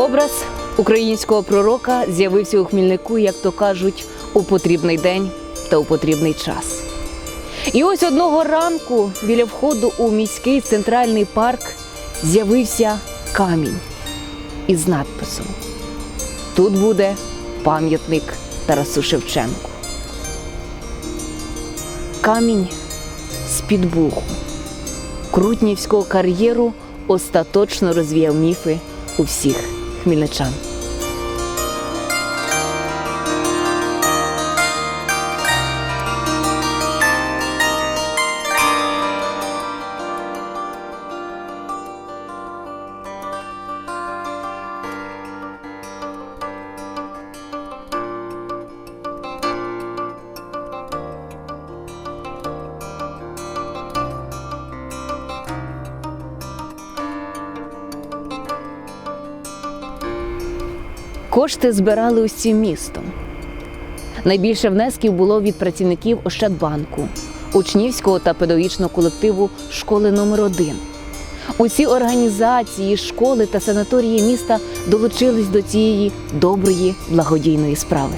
Образ українського пророка з'явився у Хмільнику, як то кажуть, у потрібний день та у потрібний час. І ось одного ранку біля входу у міський центральний парк з'явився камінь із надписом: Тут буде пам'ятник Тарасу Шевченку. Камінь з-під буху крутнівського кар'єру остаточно розвіяв міфи у всіх Mileczan. Кошти збирали усім містом. Найбільше внесків було від працівників Ощадбанку, учнівського та педагогічного колективу школи номер 1 Усі організації, школи та санаторії міста долучились до цієї доброї благодійної справи.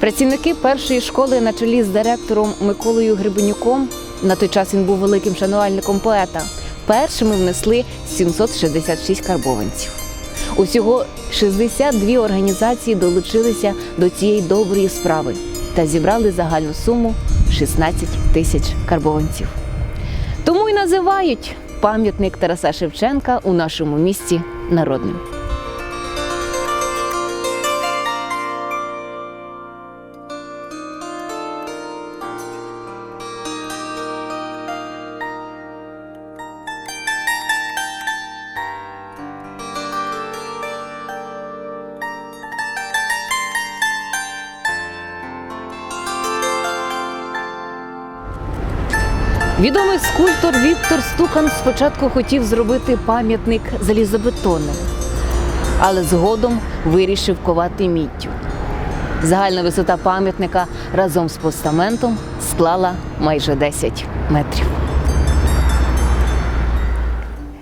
Працівники першої школи на чолі з директором Миколою Гребенюком, на той час він був великим шанувальником поета, першими внесли 766 карбованців. Усього 62 організації долучилися до цієї доброї справи та зібрали загальну суму 16 тисяч карбованців. Тому й називають пам'ятник Тараса Шевченка у нашому місті народним. Відомий скульптор Віктор Стукан спочатку хотів зробити пам'ятник залізобетонним, але згодом вирішив ковати міттю. Загальна висота пам'ятника разом з постаментом склала майже 10 метрів.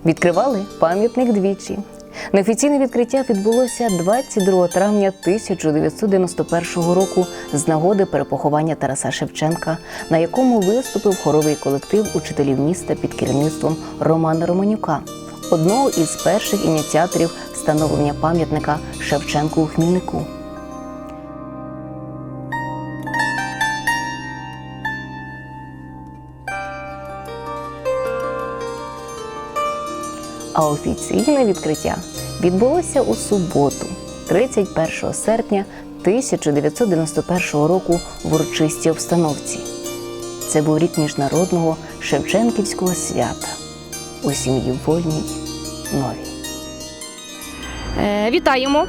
Відкривали пам'ятник двічі. Неофіційне відкриття відбулося 22 травня 1991 року з нагоди перепоховання Тараса Шевченка, на якому виступив хоровий колектив учителів міста під керівництвом Романа Романюка, одного із перших ініціаторів встановлення пам'ятника Шевченку у Хмільнику. А офіційне відкриття відбулося у суботу, 31 серпня 1991 року в урочистій обстановці. Це був рік міжнародного Шевченківського свята у сім'ї вольній новій. Е, Вітаємо.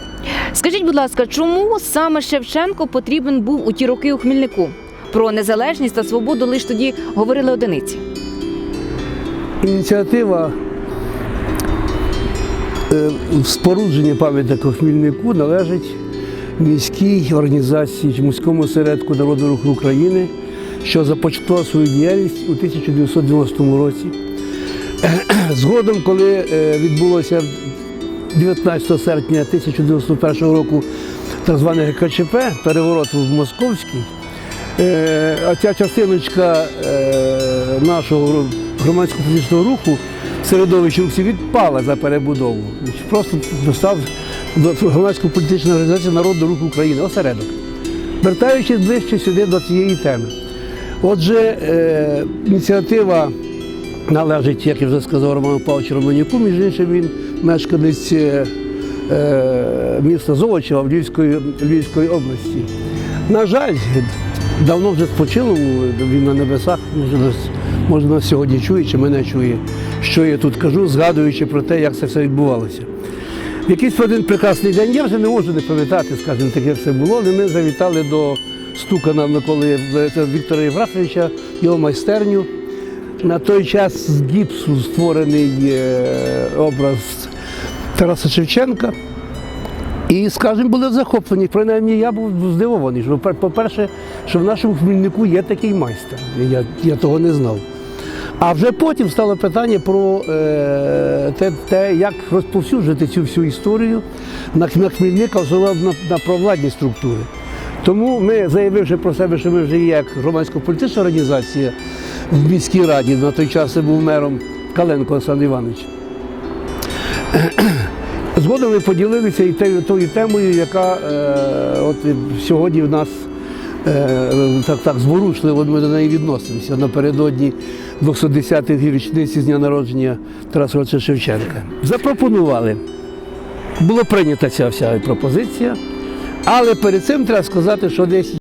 Скажіть, будь ласка, чому саме Шевченко потрібен був у ті роки у Хмільнику? Про незалежність та свободу лише тоді говорили одиниці. Ініціатива спорудження пам'ятника Хмільнику належить міській організації міському осередку Народного руху України, що започаткував свою діяльність у 1990 році. Згодом, коли е, відбулося 19 серпня 1991 року так зване ГКЧП, переворот в Московський, Е, а ця частиночка е, нашого громадського політичного руху середовище рухів відпала за перебудову. Просто достав до громадської політичної організації Народного руху України, осередок. Вертаючись ближче сюди до цієї теми. Отже, е, ініціатива належить, як я вже сказав, Роману Павловичу Романюку, між іншим він мешканець е, е, міста Золочева в Львівської, Львівської області. На жаль, давно вже спочилому, він на небесах, нас, сьогодні чує чи мене чує, що я тут кажу, згадуючи про те, як це все відбувалося. Якийсь один прекрасний день, я вже не можу не пам'ятати, скажімо так, як це було, але ми завітали до Стукана Миколи Віктора Єврафовича, його майстерню. На той час з гіпсу створений е, образ Тараса Шевченка. І, скажімо, були захоплені. Принаймні я був здивований. Що, по- по-перше, що в нашому Хмельнику є такий майстер. Я, я того не знав. А вже потім стало питання про е, те, те, як розповсюджувати цю всю історію на, на Хмельника, особливо на, на провладні структури. Тому ми, заявивши про себе, що ми вже є як громадсько-політична організація в міській раді, на той час я був мером Каленко Олександр Іванович. Згодом ми поділилися і тою, тою темою, яка е, от сьогодні в нас так, так зворушливо ми до неї відносимося напередодні 210-ї річниці з дня народження Тараса Григоровича Шевченка. Запропонували. Була прийнята ця вся пропозиція, але перед цим треба сказати, що десь